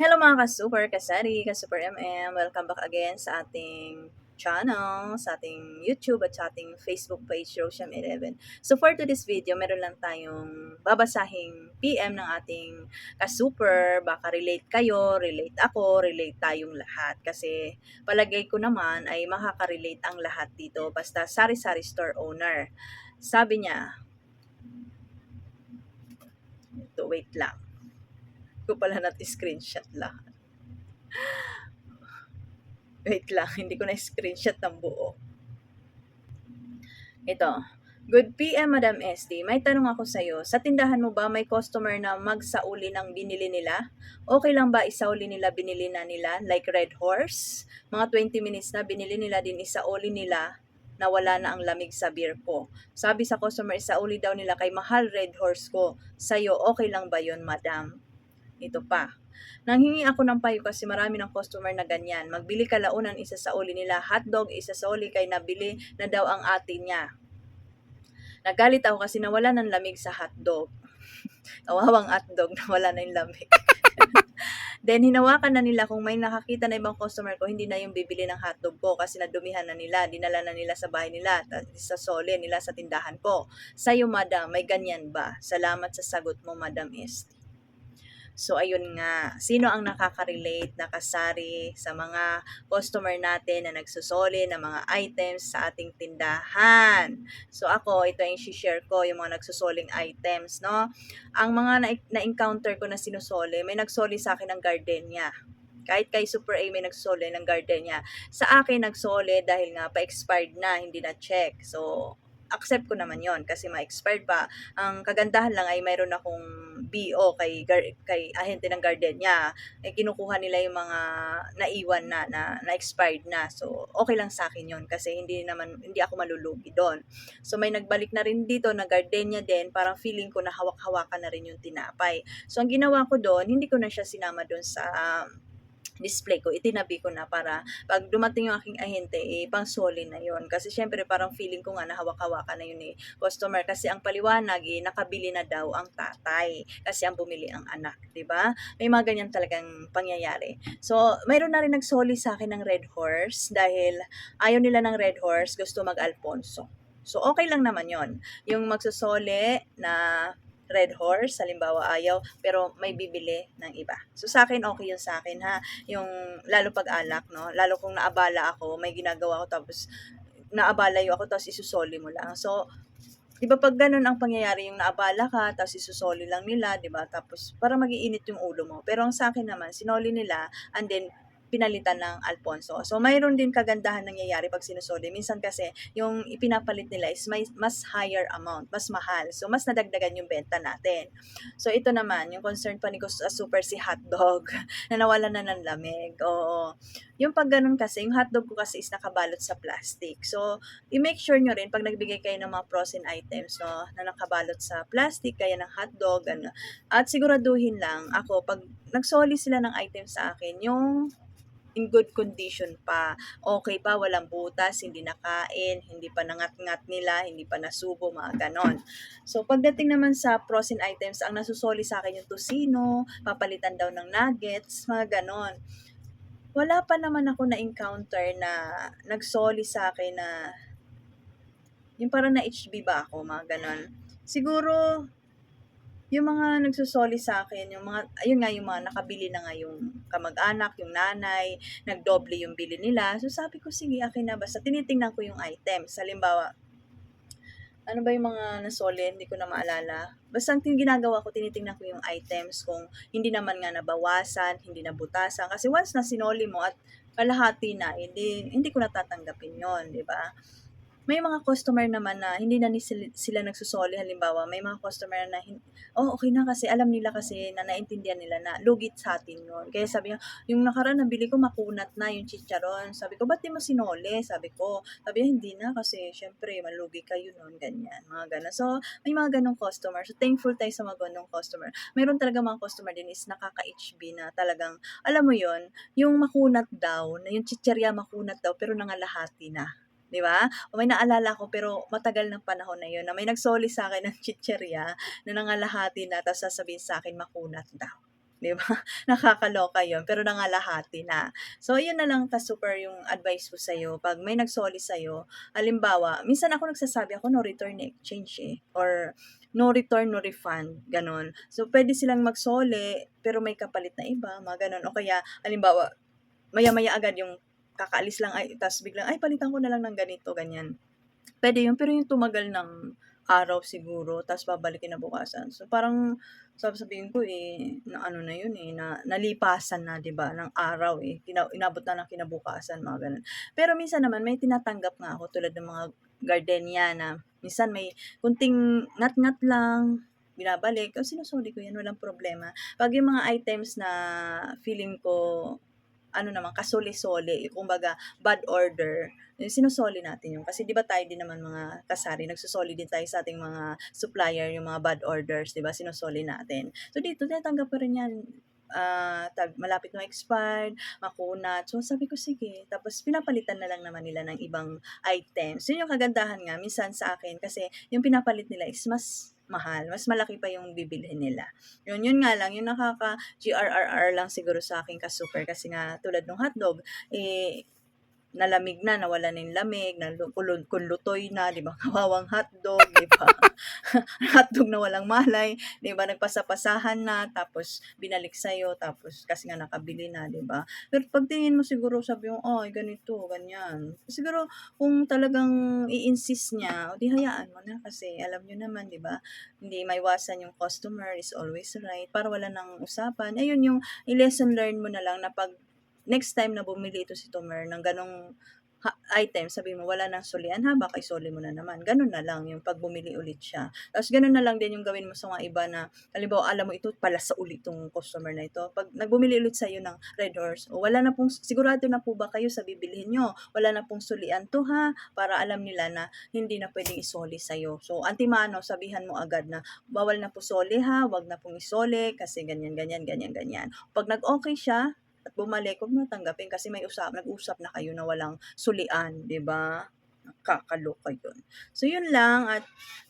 Hello mga ka-super, kasari, ka-super MM. Welcome back again sa ating channel, sa ating YouTube at sa ating Facebook page, Rosham 11. So for today's video, meron lang tayong babasahing PM ng ating ka-super. Baka relate kayo, relate ako, relate tayong lahat. Kasi palagay ko naman ay makaka-relate ang lahat dito. Basta sari-sari store owner. Sabi niya, ito, wait lang ko pala natin screenshot lahat. Wait lang, hindi ko na screenshot ng buo. Ito. Good PM, Madam SD. May tanong ako sa iyo. Sa tindahan mo ba may customer na magsauli ng binili nila? Okay lang ba isauli nila binili na nila? Like Red Horse? Mga 20 minutes na binili nila din isauli nila na wala na ang lamig sa beer ko. Sabi sa customer, isauli daw nila kay mahal Red Horse ko. Sa'yo, okay lang ba yon madam? Ito pa. Nanghingi ako ng payo kasi marami ng customer na ganyan. Magbili ka launan isa sa uli nila. Hotdog, isa sa uli kay nabili na daw ang ate niya. Nagalit ako kasi nawala ng lamig sa hotdog. Kawawang hotdog, nawala na yung lamig. Then, hinawakan na nila kung may nakakita na ibang customer ko, hindi na yung bibili ng hotdog ko kasi nadumihan na nila. Dinala na nila sa bahay nila, sa sole nila sa tindahan ko. Sa'yo, madam, may ganyan ba? Salamat sa sagot mo, Madam Esti. So, ayun nga, sino ang nakaka-relate, nakasari sa mga customer natin na nagsusoli ng mga items sa ating tindahan? So, ako, ito yung share ko, yung mga nagsusoling items, no? Ang mga na-encounter ko na sinusoli, may nagsoli sa akin ng gardenia kahit kay Super A may nagsole ng gardenia. Sa akin nagsole dahil nga pa-expired na, hindi na check. So, accept ko naman yon kasi ma-expired pa. Ang kagandahan lang ay mayroon akong BO kay kay ahente ng Gardenia. Eh, kinukuha nila yung mga naiwan na, na na-expired na. So, okay lang sa akin yon kasi hindi naman hindi ako malulugi doon. So, may nagbalik na rin dito na Gardenia din, parang feeling ko na hawak-hawakan na rin yung tinapay. So, ang ginawa ko doon, hindi ko na siya sinama doon sa um, display ko, itinabi ko na para pag dumating yung aking ahente, eh, pang soli na yon Kasi syempre parang feeling ko nga na hawak-hawakan na yun eh, customer. Kasi ang paliwanag eh, nakabili na daw ang tatay. Kasi ang bumili ang anak, di ba? May mga ganyan talagang pangyayari. So, mayroon na rin nagsoli sa akin ng Red Horse dahil ayaw nila ng Red Horse, gusto mag-Alfonso. So, okay lang naman yon Yung magsusole na red horse, halimbawa ayaw, pero may bibili ng iba. So sa akin, okay yun sa akin ha. Yung lalo pag alak, no? Lalo kung naabala ako, may ginagawa ko tapos naabala yung ako tapos isusoli mo lang. So, Di ba pag ganun ang pangyayari, yung naabala ka, tapos isusoli lang nila, di ba? Tapos, para magiinit yung ulo mo. Pero ang sa akin naman, sinoli nila, and then, pinalitan ng Alfonso. So, mayroon din kagandahan nangyayari pag sinusoli. Minsan kasi, yung ipinapalit nila is may, mas higher amount, mas mahal. So, mas nadagdagan yung benta natin. So, ito naman, yung concern pa ni ko sa super si hotdog, na nawala na ng lamig. Oo. Yung pag ganun kasi, yung hotdog ko kasi is nakabalot sa plastic. So, i-make sure nyo rin, pag nagbigay kayo ng mga frozen items, no, na nakabalot sa plastic, kaya ng hotdog, ano, at siguraduhin lang, ako, pag nagsoli sila ng items sa akin, yung in good condition pa. Okay pa, walang butas, hindi nakain, hindi pa nangat-ngat nila, hindi pa nasubo, mga ganon. So, pagdating naman sa frozen items, ang nasusoli sa akin yung tosino, papalitan daw ng nuggets, mga ganon. Wala pa naman ako na-encounter na nagsoli sa akin na yung parang na-HB ba ako, mga ganon. Siguro, yung mga nagsusoli sa akin, yung mga, ayun nga, yung mga nakabili na nga yung kamag-anak, yung nanay, nagdoble yung bili nila. So sabi ko, sige, akin na, basta tinitingnan ko yung items. Halimbawa, ano ba yung mga nasoli, hindi ko na maalala. Basta ang ginagawa ko, tinitingnan ko yung items kung hindi naman nga nabawasan, hindi nabutasan. Kasi once na sinoli mo at kalahati na, hindi, hindi ko natatanggapin yon di ba? May mga customer naman na hindi na ni sila, sila nagsusoli. Halimbawa may mga customer na oh okay na kasi alam nila kasi na naintindihan nila na lugit sa atin yun. Kaya sabi niya yung nakaraan nabili ko makunat na yung chicharon. Sabi ko ba't di mo sinoli? Sabi ko sabi niya hindi na kasi syempre malugi kayo noon ganyan mga ganun. So may mga ganong customer. So thankful tayo sa mga ganong customer. Mayroon talaga mga customer din is nakaka-HB na talagang alam mo yon yung makunat daw na yung chicherya makunat daw pero nangalahati na Di ba? May naalala ko pero matagal ng panahon na yun na may nagsoli sa akin ng chicherya na nangalahati na tapos sasabihin sa akin makunat daw. 'di ba? Nakakaloka 'yun, pero nangalahati na. So, yun na lang ka-super yung advice ko sa'yo 'pag may nagsoli sa'yo, halimbawa, minsan ako nagsasabi ako no return exchange, eh, or no return, no refund, gano'n. So, puwede silang magsoli, pero may kapalit na iba, mga gano'n. O kaya halimbawa, maya-maya agad yung kakaalis lang ay ta's biglang, "Ay palitan ko na lang ng ganito," ganyan. Puwede yun, pero yung tumagal ng araw siguro ta's babalik kinabukasan. So, parang sasabihin ko, eh, na ano na yun, eh, na nalipasan na 'di ba, ng araw, eh, kina inabot na ng kinabukasan, mga gano'n. Pero minsan naman may tinatanggap nga ako tulad ng mga gardenia na minsan may konting ngat-ngat lang, binabalik, o sinusoli ko 'yan, walang problema. 'Pag yung mga items na feeling ko ano naman, kasoli-soli, kumbaga bad order, eh, sinusoli natin yun. Kasi 'di ba tayo din naman mga kasari, nagsusoli din tayo sa ating mga supplier, yung mga bad orders, 'di ba, sinusoli natin. So, dito tinatanggap ko rin 'yan, tag malapit na expired, makunat. So, sabi ko, sige. Tapos pinapalitan na lang naman nila ng ibang items. Yun yung kagandahan nga minsan sa akin kasi yung pinapalit nila is mas mahal, mas malaki pa yung bibilhin nila. Yun, yun nga lang, yung nakaka-GRRR lang siguro sa akin ka-super kasi nga tulad nung hotdog, eh, nalamig na, nawalan na yung lamig, nalu kulun kunlutoy na, 'di ba, kawawang hotdog, 'di ba? Hotdog na walang malay, 'di ba, nagpasa-pasahan na, tapos binalik sa'yo, tapos kasi nga nakabili na, 'di ba? Pero pagtingin mo siguro sabi mo, "Ay ganito, ganyan." Siguro kung talagang i-insist niya, o 'di hayaan mo na kasi alam niyo naman, 'di ba, hindi maiwasan yung customer is always right, para wala ng usapan. Ayun yung i-lesson learn mo na lang na 'pag next time na bumili ito si Tomer ng gano'ng item, sabihin mo, "Wala ng sulian ha, baka isoli mo na naman." Gano'n na lang yung 'pag bumili ulit siya. Tapos gano'n na lang din yung gawin mo sa mga iba na halimbawa, alam mo ito palasa uli 'tong customer na ito. 'Pag nag bumili ulit sa'yo ng Red Horse, "O wala na pong sigurado na po ba kayo sa bibilhin niyo? Wala na pong sulian 'to ha?" Para alam nila na hindi na puwedeng isoli sa'yo. So, antemano sabihan mo agad na, "Bawal na po soli ha, 'wag na pong isoli kasi ganyan, ganyan, ganyan, ganyan." 'Pag nag-okey siya at bumalik, 'wag mo tanggapin kasi may usa nag-usap na kayo na walang sulian, 'di ba? Nakakaloka yun. So, yun lang at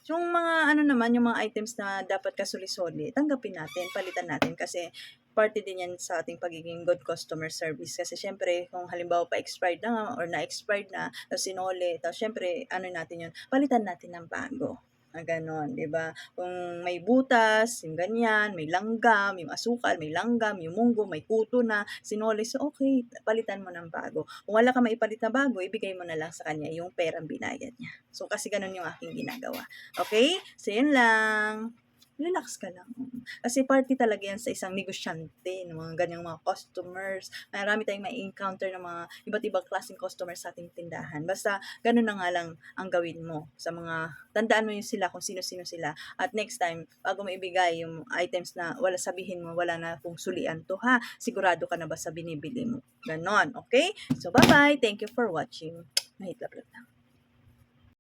yung mga ano naman, yung mga items na dapat kasoli-soli, tanggapin natin, palitan natin kasi parte din yan sa ating pagiging good customer service. Kasi siyempre kung halimbawa pa-expired na or na-expired na, tapos sinoli, tapos siyempre ano natin yun, palitan natin ng bago, na gano'n, 'di ba? Kung may butas, yung ganyan, may langgam, yung asukal, may langgam, yung munggo, may kuto na, sinoli, so okey, palitan mo ng bago. Kung wala kang maipalit na bago, ibigay mo na lang sa kanya yung perang binayad niya. So, kasi gano'n yung aking ginagawa. Okey? So, yun lang. Relax ka lang. Kasi parte talaga yan sa isang negosyante ng mga ganyang mga customers. Marami tayong mai-encounter ng mga iba't ibang klaseng customers sa ating tindahan. Basta gano'n na nga lang ang gawin mo sa mga tandaan mo yung sila kung sino-sino sila at next time bago mo ibigay yung items na wala sabihin mo, "Wala na pong sulian 'to ha, sigurado ka na ba sa binibili mo?" Gano'n, okey? So, bye-bye. Thank you for watching. Mahit love lang.